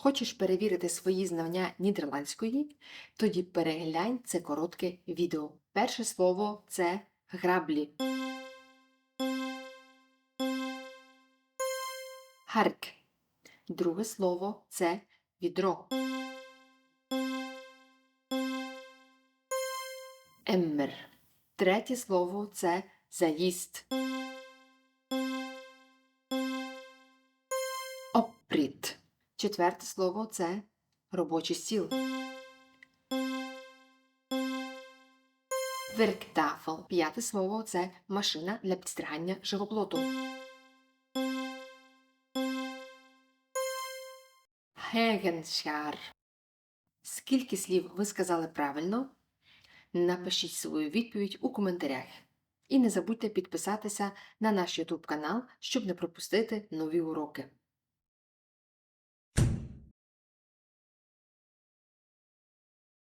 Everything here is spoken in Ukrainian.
Хочеш перевірити свої знання нідерландської? Тоді переглянь це коротке відео. Перше слово це граблі. Харк. Друге слово це відро. Еммер. Третє слово це заїзд. Опріт. Четверте слово це робочий стіл. Верктафел. П'яте слово це машина для підстригання живоплоту. Гегеншар. Скільки слів ви сказали правильно? Напишіть свою відповідь у коментарях. І не забудьте підписатися на наш YouTube канал, щоб не пропустити нові уроки.